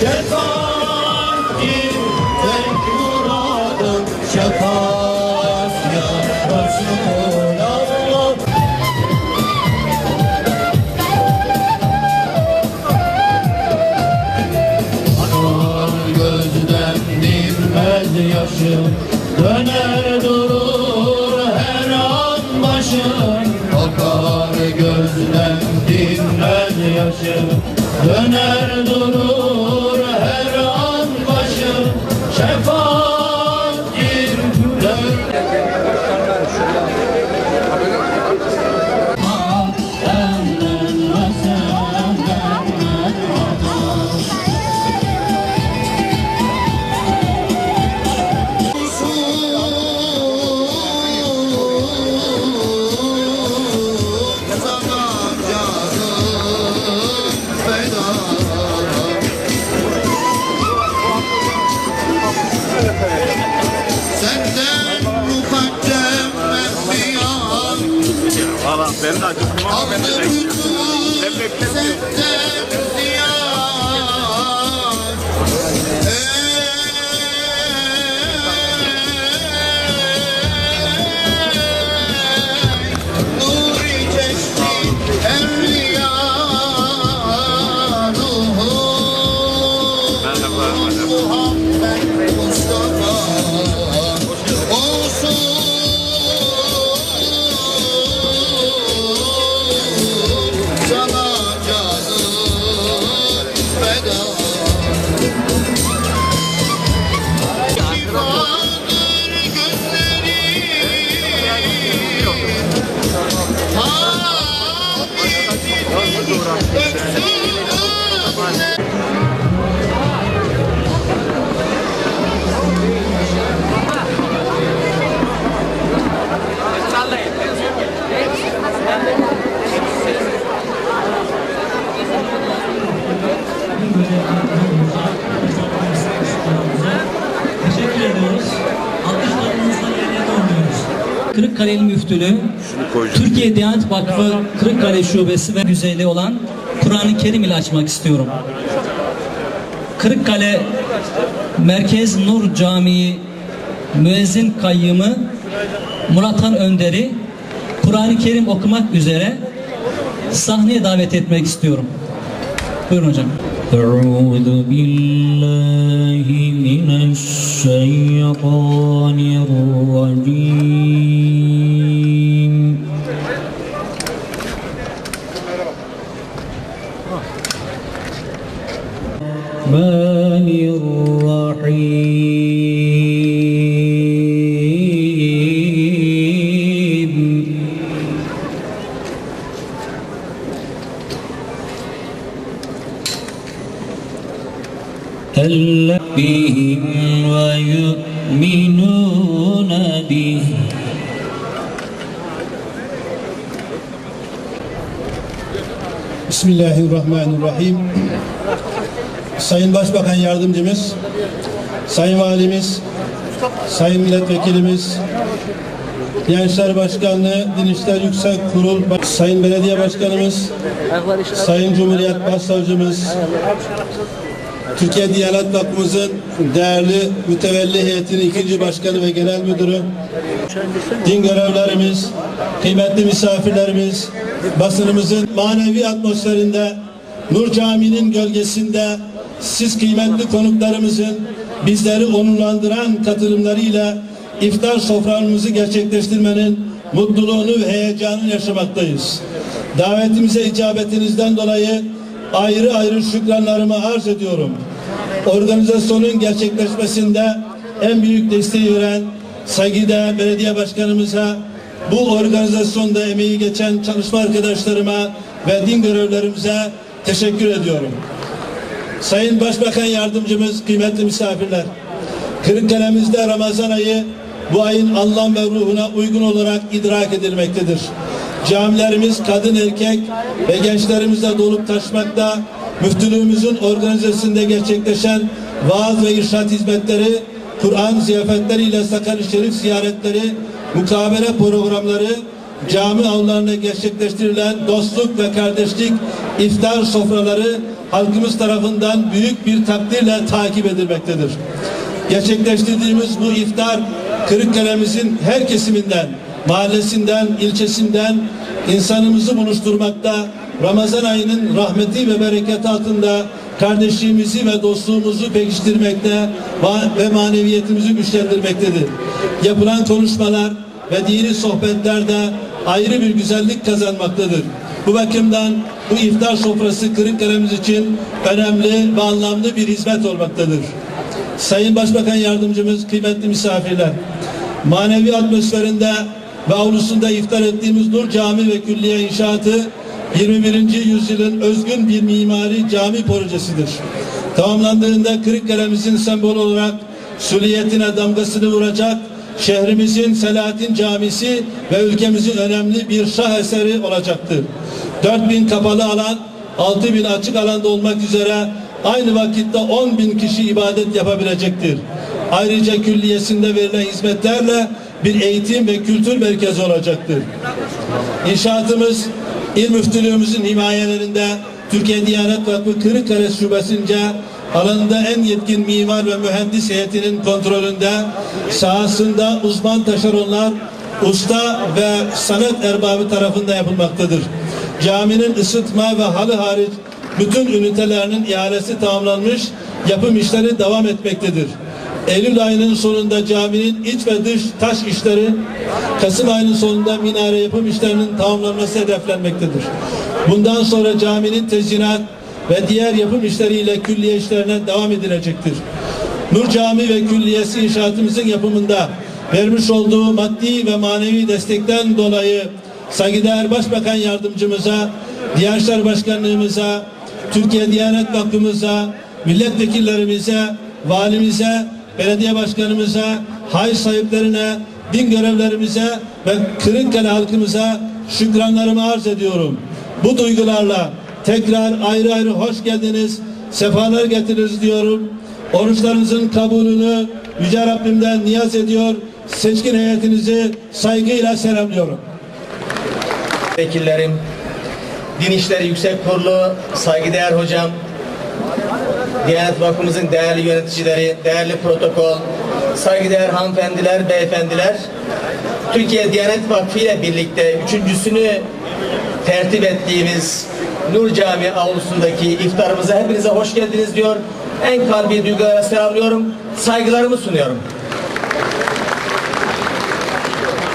şefaattir tek muradım şefaat ya Resulallah. Anar gözden dinmez yaşım döner durur her an başım Akar gözden dinmez yaşım Döner durur her an başım. Şefaat Türkiye Diyanet Vakfı Kırıkkale Şubesi ve güzeli olan Kur'an-ı Kerim ile açmak istiyorum. Kırıkkale Merkez Nur Camii müezzin kayyımı Muratan Önder'i Kur'an-ı Kerim okumak üzere sahneye davet etmek istiyorum. Buyurun hocam. أعوذ بالله من الشيطان الرجيم بهم ويؤمنون به Bismillahirrahmanirrahim. Sayın Başbakan Yardımcımız, Sayın Valimiz, Sayın Milletvekilimiz, Gençler Başkanlığı, Din İşler Yüksek Kurul, Sayın Belediye Başkanımız, Sayın Cumhuriyet Başsavcımız, Türkiye Diyanet Vakfımızın değerli mütevelli heyetinin ikinci başkanı ve genel müdürü, din görevlerimiz, kıymetli misafirlerimiz, basınımızın manevi atmosferinde, Nur Camii'nin gölgesinde, siz kıymetli konuklarımızın bizleri onurlandıran katılımlarıyla iftar soframızı gerçekleştirmenin mutluluğunu ve heyecanını yaşamaktayız. Davetimize icabetinizden dolayı ayrı ayrı şükranlarımı arz ediyorum. Organizasyonun gerçekleşmesinde en büyük desteği veren saygıdeğer belediye başkanımıza, bu organizasyonda emeği geçen çalışma arkadaşlarıma ve din görevlerimize teşekkür ediyorum. Sayın Başbakan Yardımcımız, kıymetli misafirler, Kırıkkale'mizde Ramazan ayı bu ayın anlam ve ruhuna uygun olarak idrak edilmektedir. Camilerimiz kadın erkek ve gençlerimizle dolup taşmakta, müftülüğümüzün organizasyonunda gerçekleşen vaaz ve irşat hizmetleri, Kur'an ziyafetleriyle Sakarya Şerif ziyaretleri, mukabele programları, cami avlarında gerçekleştirilen dostluk ve kardeşlik iftar sofraları halkımız tarafından büyük bir takdirle takip edilmektedir. Gerçekleştirdiğimiz bu iftar Kırıkkale'mizin her kesiminden, mahallesinden, ilçesinden insanımızı buluşturmakta, Ramazan ayının rahmeti ve bereketi altında kardeşliğimizi ve dostluğumuzu pekiştirmekte ve maneviyetimizi güçlendirmektedir. Yapılan konuşmalar ve dini sohbetlerde ayrı bir güzellik kazanmaktadır. Bu bakımdan bu iftar sofrası Kırıkkale'miz için önemli ve anlamlı bir hizmet olmaktadır. Sayın Başbakan Yardımcımız, kıymetli misafirler, manevi atmosferinde ve avlusunda iftar ettiğimiz Nur Cami ve Külliye inşaatı 21. yüzyılın özgün bir mimari cami projesidir. Tamamlandığında Kırıkkale'mizin sembol olarak süliyetine damgasını vuracak şehrimizin Selahattin Camisi ve ülkemizin önemli bir şah eseri olacaktır. 4000 kapalı alan, 6000 açık alanda olmak üzere aynı vakitte 10 bin kişi ibadet yapabilecektir. Ayrıca külliyesinde verilen hizmetlerle bir eğitim ve kültür merkezi olacaktır. İnşaatımız İl Müftülüğümüzün himayelerinde Türkiye Diyanet Vakfı Kırıkkale Şubesince alanında en yetkin mimar ve mühendis heyetinin kontrolünde sahasında uzman taşeronlar usta ve sanat erbabı tarafından yapılmaktadır. Caminin ısıtma ve halı hariç bütün ünitelerinin ihalesi tamamlanmış, yapım işleri devam etmektedir. Eylül ayının sonunda caminin iç ve dış taş işleri, Kasım ayının sonunda minare yapım işlerinin tamamlanması hedeflenmektedir. Bundan sonra caminin tezyinat ve diğer yapım işleriyle külliye işlerine devam edilecektir. Nur Cami ve Külliyesi inşaatımızın yapımında vermiş olduğu maddi ve manevi destekten dolayı saygıdeğer Başbakan Yardımcımıza, Diyanet Başkanlığımıza, Türkiye Diyanet Vakfımıza, milletvekillerimize, valimize, belediye başkanımıza, hay sahiplerine, din görevlerimize ve Kırıkkale halkımıza şükranlarımı arz ediyorum. Bu duygularla tekrar ayrı ayrı hoş geldiniz, sefalar getiririz diyorum. Oruçlarınızın kabulünü Yüce Rabbimden niyaz ediyor. Seçkin heyetinizi saygıyla selamlıyorum. Vekillerim, Din İşleri Yüksek Kurulu, saygıdeğer hocam, Diyanet Vakfımızın değerli yöneticileri, değerli protokol, saygıdeğer hanımefendiler, beyefendiler, Türkiye Diyanet Vakfı ile birlikte üçüncüsünü tertip ettiğimiz Nur Cami avlusundaki iftarımıza hepinize hoş geldiniz diyor. En kalbi duygulara selamlıyorum. Saygılarımı sunuyorum.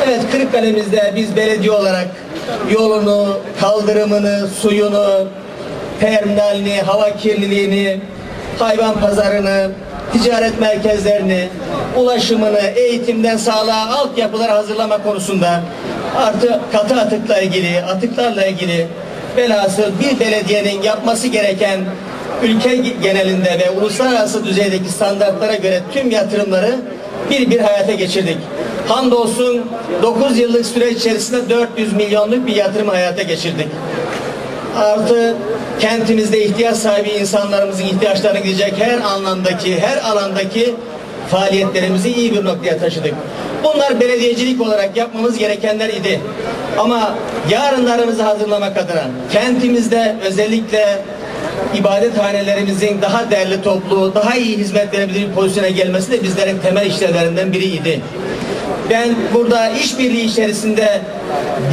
Evet Kırıkkale'mizde biz belediye olarak yolunu, kaldırımını, suyunu, terminalini, hava kirliliğini, hayvan pazarını, ticaret merkezlerini, ulaşımını, eğitimden sağlığa altyapıları hazırlama konusunda artı katı atıkla ilgili, atıklarla ilgili velhasıl bir belediyenin yapması gereken ülke genelinde ve uluslararası düzeydeki standartlara göre tüm yatırımları bir bir hayata geçirdik. Hamdolsun 9 yıllık süreç içerisinde 400 milyonluk bir yatırım hayata geçirdik. Artı kentimizde ihtiyaç sahibi insanlarımızın ihtiyaçlarına gidecek her anlamdaki, her alandaki faaliyetlerimizi iyi bir noktaya taşıdık. Bunlar belediyecilik olarak yapmamız gerekenler idi. Ama yarınlarımızı hazırlamak adına kentimizde özellikle ibadethanelerimizin daha değerli toplu, daha iyi hizmet verebilir bir pozisyona gelmesi de bizlerin temel işlevlerinden biriydi. Ben burada işbirliği içerisinde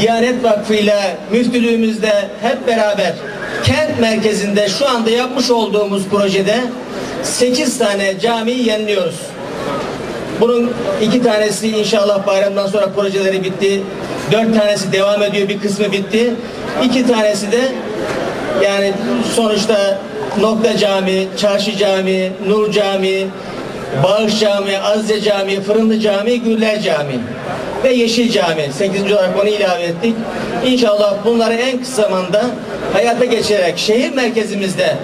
Diyanet Vakfı ile müftülüğümüzde hep beraber kent merkezinde şu anda yapmış olduğumuz projede 8 tane camiyi yeniliyoruz. Bunun iki tanesi inşallah bayramdan sonra projeleri bitti. Dört tanesi devam ediyor, bir kısmı bitti. İki tanesi de yani sonuçta Nokta Cami, Çarşı Cami, Nur Cami, Bağış Cami, Azze Cami, Fırınlı Cami, Güller Cami ve Yeşil Cami. Sekizinci olarak onu ilave ettik. İnşallah bunları en kısa zamanda hayata geçirerek şehir merkezimizde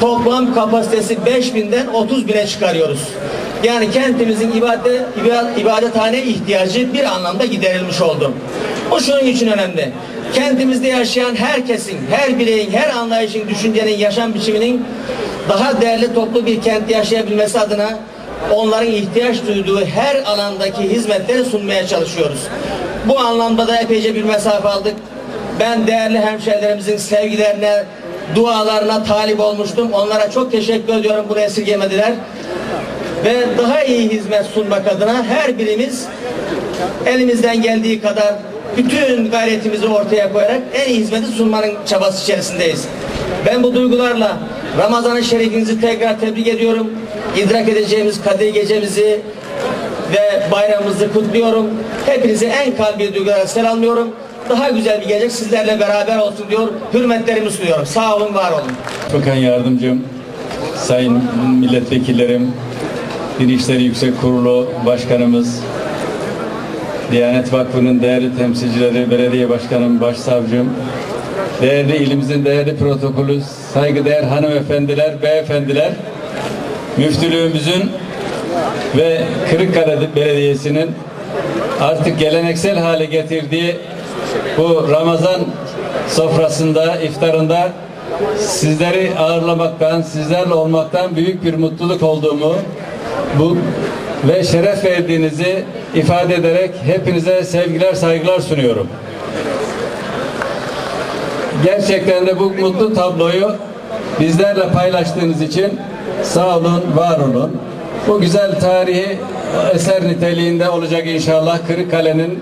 toplam kapasitesi 5000'den 30 bine çıkarıyoruz. Yani kentimizin ibadet, ibadet, ibadethane ihtiyacı bir anlamda giderilmiş oldu. Bu şunun için önemli. Kentimizde yaşayan herkesin, her bireyin, her anlayışın, düşüncenin, yaşam biçiminin daha değerli toplu bir kent yaşayabilmesi adına onların ihtiyaç duyduğu her alandaki hizmetleri sunmaya çalışıyoruz. Bu anlamda da epeyce bir mesafe aldık. Ben değerli hemşehrilerimizin sevgilerine, dualarına talip olmuştum. Onlara çok teşekkür ediyorum. Bunu esirgemediler. Ve daha iyi hizmet sunmak adına her birimiz elimizden geldiği kadar bütün gayretimizi ortaya koyarak en iyi hizmeti sunmanın çabası içerisindeyiz. Ben bu duygularla Ramazan-ı Şerifinizi tekrar tebrik ediyorum. İdrak edeceğimiz Kadir Gecemizi ve bayramımızı kutluyorum. Hepinizi en kalbi duygularla selamlıyorum. Daha güzel bir gelecek sizlerle beraber olsun diyor. Hürmetlerimi sunuyorum. Sağ olun, var olun. Bakan Yardımcım, Sayın Milletvekillerim, Din İşleri Yüksek Kurulu Başkanımız, Diyanet Vakfı'nın değerli temsilcileri, belediye başkanım, başsavcım, değerli ilimizin değerli protokolü, saygıdeğer hanımefendiler, beyefendiler, müftülüğümüzün ve Kırıkkale Belediyesi'nin artık geleneksel hale getirdiği bu Ramazan sofrasında, iftarında sizleri ağırlamaktan, sizlerle olmaktan büyük bir mutluluk olduğumu bu ve şeref verdiğinizi ifade ederek hepinize sevgiler, saygılar sunuyorum. Gerçekten de bu mutlu tabloyu bizlerle paylaştığınız için sağ olun, var olun. Bu güzel tarihi eser niteliğinde olacak inşallah Kırıkkale'nin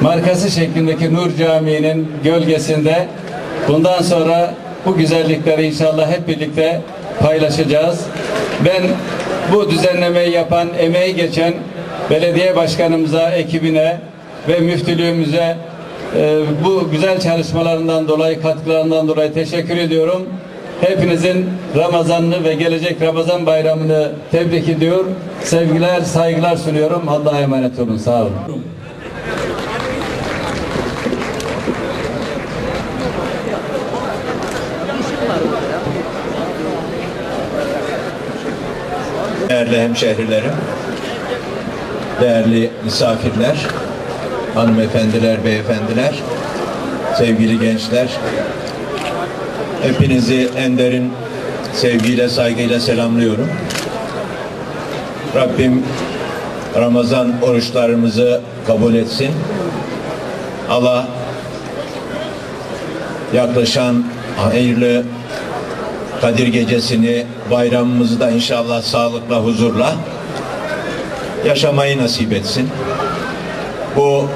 markası şeklindeki Nur Camii'nin gölgesinde bundan sonra bu güzellikleri inşallah hep birlikte paylaşacağız. Ben bu düzenlemeyi yapan, emeği geçen belediye başkanımıza, ekibine ve müftülüğümüze e, bu güzel çalışmalarından dolayı, katkılarından dolayı teşekkür ediyorum. Hepinizin Ramazanını ve gelecek Ramazan bayramını tebrik ediyor. Sevgiler, saygılar sunuyorum. Allah'a emanet olun. Sağ olun. Değerli hemşehrilerim, değerli misafirler, hanımefendiler, beyefendiler, sevgili gençler, hepinizi en derin sevgiyle, saygıyla selamlıyorum. Rabbim Ramazan oruçlarımızı kabul etsin. Allah yaklaşan hayırlı Kadir Gecesi'ni, bayramımızı da inşallah sağlıkla, huzurla yaşamayı nasip etsin. Bu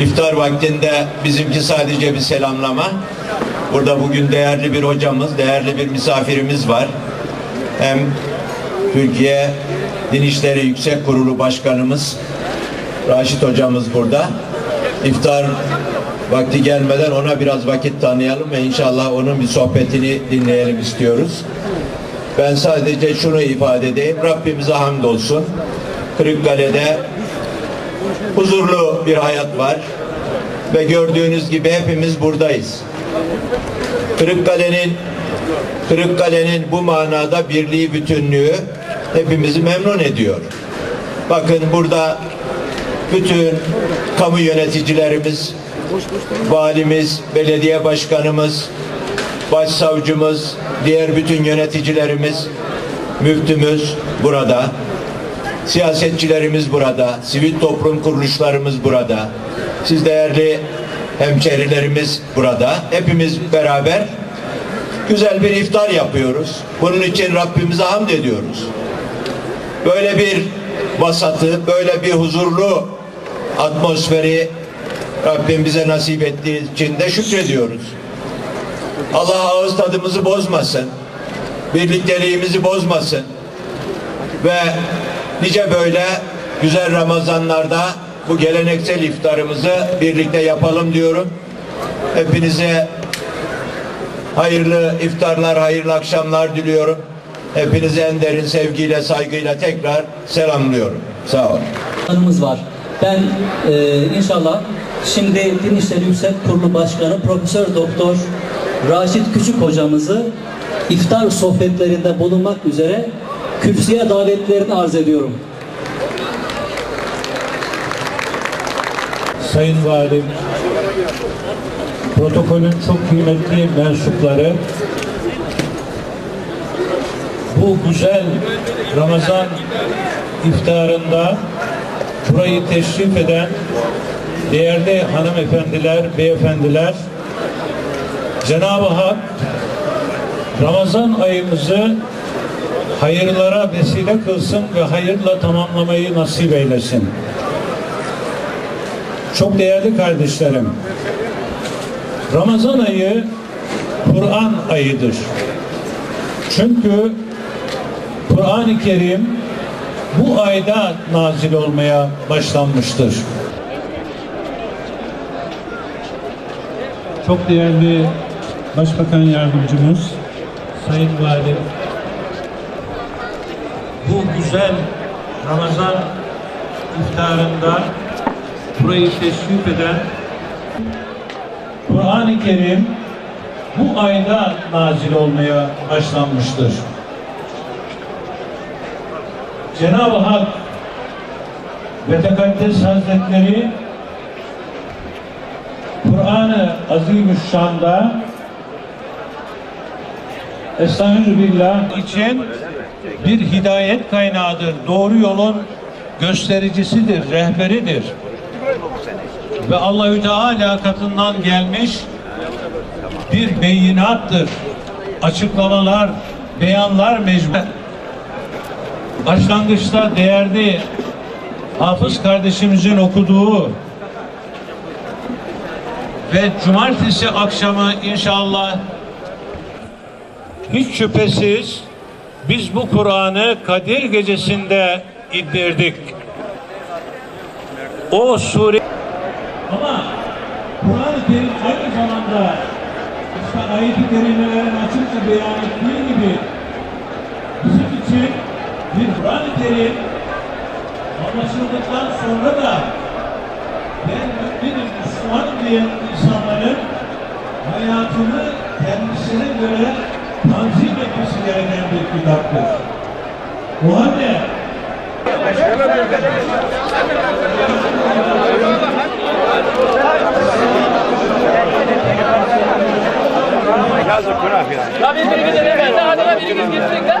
iftar vaktinde bizimki sadece bir selamlama. Burada bugün değerli bir hocamız, değerli bir misafirimiz var. Hem Türkiye Din İşleri Yüksek Kurulu Başkanımız Raşit hocamız burada. İftar vakti gelmeden ona biraz vakit tanıyalım ve inşallah onun bir sohbetini dinleyelim istiyoruz. Ben sadece şunu ifade edeyim. Rabbimize hamdolsun. Kırıkkale'de huzurlu bir hayat var. Ve gördüğünüz gibi hepimiz buradayız. Kırıkkale'nin Kırıkkale'nin bu manada birliği, bütünlüğü hepimizi memnun ediyor. Bakın burada bütün kamu yöneticilerimiz, valimiz, belediye başkanımız, başsavcımız, diğer bütün yöneticilerimiz, müftümüz burada. Siyasetçilerimiz burada, sivil toplum kuruluşlarımız burada. Siz değerli hemşerilerimiz burada. Hepimiz beraber güzel bir iftar yapıyoruz. Bunun için Rabbimize hamd ediyoruz. Böyle bir vasatı, böyle bir huzurlu atmosferi Rabbim bize nasip ettiği için de şükrediyoruz. Allah ağız tadımızı bozmasın. Birlikteliğimizi bozmasın. Ve nice böyle güzel Ramazanlarda bu geleneksel iftarımızı birlikte yapalım diyorum. Hepinize hayırlı iftarlar, hayırlı akşamlar diliyorum. Hepinize en derin sevgiyle, saygıyla tekrar selamlıyorum. Sağ olun. Hanımız var. Ben e, inşallah şimdi Din İşleri Yüksek Kurulu Başkanı Profesör Doktor Raşit Küçük hocamızı iftar sohbetlerinde bulunmak üzere kürsüye davetlerini arz ediyorum. Sayın Valim, protokolün çok kıymetli mensupları, bu güzel Ramazan iftarında burayı teşrif eden değerli hanımefendiler, beyefendiler, Cenab-ı Hak Ramazan ayımızı hayırlara vesile kılsın ve hayırla tamamlamayı nasip eylesin. Çok değerli kardeşlerim, Ramazan ayı Kur'an ayıdır. Çünkü Kur'an-ı Kerim bu ayda nazil olmaya başlanmıştır. Çok değerli Başbakan Yardımcımız, Sayın Valim, bu güzel Ramazan iftarında burayı teşrif eden Kur'an-ı Kerim bu ayda nazil olmaya başlanmıştır. Cenab-ı Hak ve Tekaddes Hazretleri Kur'an-ı Azimüşşan'da Estağfirullah için bir hidayet kaynağıdır. Doğru yolun göstericisidir, rehberidir. Ve Allahü Teala katından gelmiş bir beyinattır. Açıklamalar, beyanlar mecbur. Başlangıçta değerli Hafız kardeşimizin okuduğu ve cumartesi akşamı inşallah hiç şüphesiz biz bu Kur'an'ı Kadir gecesinde indirdik. O sure ama Kur'an-ı Kerim aynı zamanda işte ayet-i kerimelerin açıkça beyan ettiği gibi bizim için bir Kur'an-ı Kerim anlaşıldıktan sonra da ben müminim, Müslümanım diyen insanların hayatını kendisine göre tanzim etmesi gereken bir kitaptır. O halde Ya biz birimize vermez. Adana birimiz getirin de.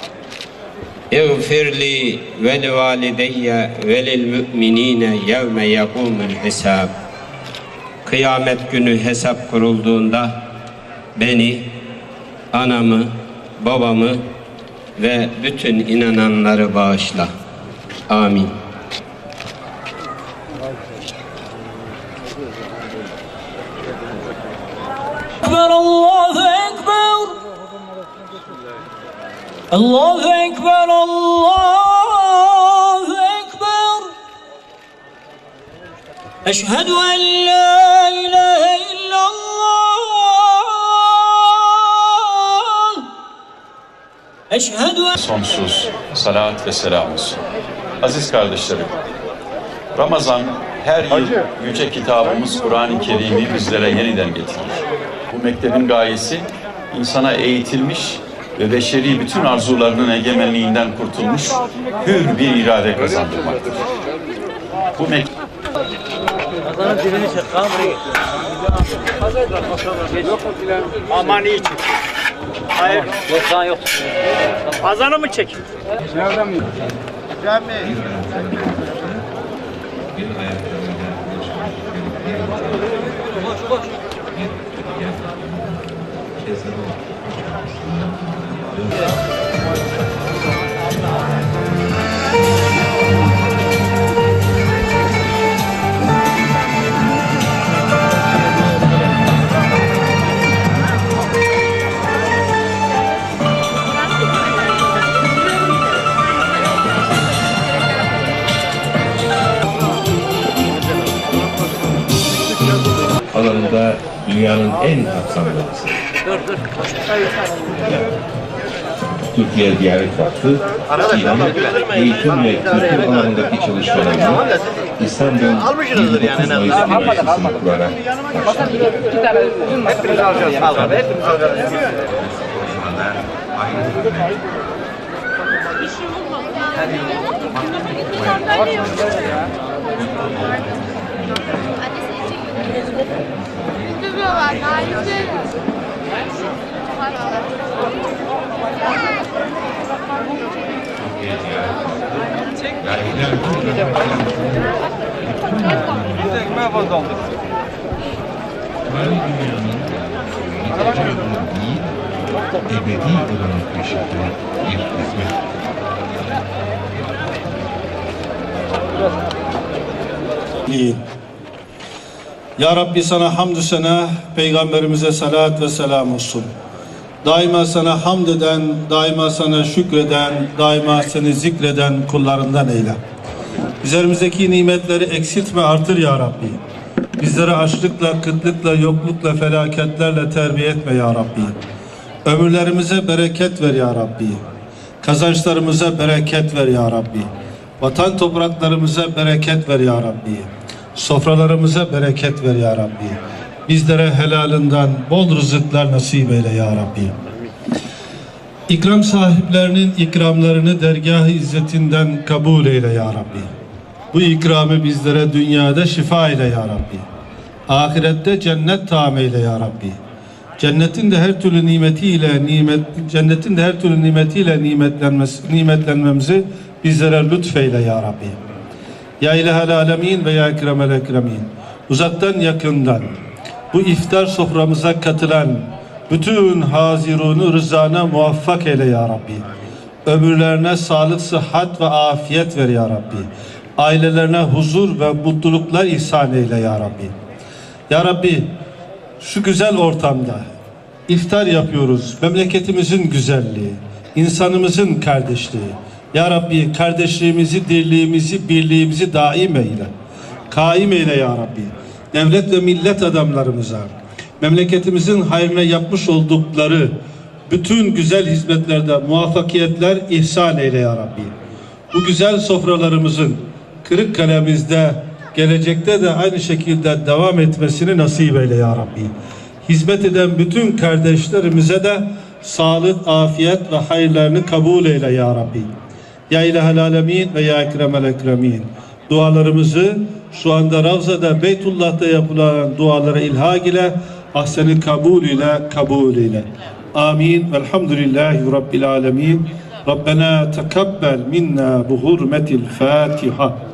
İğfirli ve li valideyye ve lil müminine yevme yekumul hisab. Kıyamet günü hesap kurulduğunda beni, anamı, babamı ve bütün inananları bağışla. Amin. Allahu Ekber, Allahu Ekber. Eşhedü en la ilahe illallah. Eşhedü en... Sonsuz salat ve selam olsun. Aziz kardeşlerim, Ramazan her yıl yüce kitabımız Kur'an-ı Kerim'i bizlere yeniden getirir. Bu mektebin gayesi insana eğitilmiş ve beşeri bütün arzularının egemenliğinden kurtulmuş hür bir irade kazandırmaktır. Bu mektep Aman iyi çek. Hayır. Yok sana yok. Azanı mı çek? alanında en kapsamlısı. Türkiye Diyanet Vakfı, İran'ın eğitim ve kültür alanındaki çalışmalarını İstanbul 29 Mayıs Üniversitesi'ni kurarak başlattı. Dövüyorlar. Harika. Mali dünyanın değil, ebedi olanın peşinde bir hizmet. Liyin. Ya Rabbi sana hamdü sena, peygamberimize salat ve selam olsun. Daima sana hamd eden, daima sana şükreden, daima seni zikreden kullarından eyle. Üzerimizdeki nimetleri eksiltme artır ya Rabbi. Bizleri açlıkla, kıtlıkla, yoklukla, felaketlerle terbiye etme ya Rabbi. Ömürlerimize bereket ver ya Rabbi. Kazançlarımıza bereket ver ya Rabbi. Vatan topraklarımıza bereket ver ya Rabbi. Sofralarımıza bereket ver ya Rabbi. Bizlere helalinden bol rızıklar nasip eyle ya Rabbi. İkram sahiplerinin ikramlarını dergah izzetinden kabul eyle ya Rabbi. Bu ikramı bizlere dünyada şifa eyle ya Rabbi. Ahirette cennet tam eyle ya Rabbi. Cennetin de her türlü nimetiyle nimet cennetin de her türlü nimetiyle nimetlenmesi nimetlenmemizi bizlere lütfeyle ya Rabbi. Ya ilahel alemin ve ya ekremel ekremin. Uzaktan yakından bu iftar soframıza katılan bütün hazirunu rızana muvaffak eyle ya Rabbi. Ömürlerine sağlık, sıhhat ve afiyet ver ya Rabbi. Ailelerine huzur ve mutluluklar ihsan eyle ya Rabbi. Ya Rabbi şu güzel ortamda iftar yapıyoruz. Memleketimizin güzelliği, insanımızın kardeşliği. Ya Rabbi kardeşliğimizi, dirliğimizi, birliğimizi daim eyle. Kaim eyle ya Rabbi. Devlet ve millet adamlarımıza, memleketimizin hayrına yapmış oldukları bütün güzel hizmetlerde muvaffakiyetler ihsan eyle ya Rabbi. Bu güzel sofralarımızın Kırıkkale'mizde gelecekte de aynı şekilde devam etmesini nasip eyle ya Rabbi. Hizmet eden bütün kardeşlerimize de sağlık, afiyet ve hayırlarını kabul eyle ya Rabbi. Ya ilahel alemin ve ya ekremel ekremin. dualarımızı şu anda Ravza'da Beytullah'ta yapılan dualara ilhak ile ahsen kabul ile kabul ile. Amin. Velhamdülillahi Rabbil alemin. Rabbena tekabbel minna bu hurmetil Fatiha.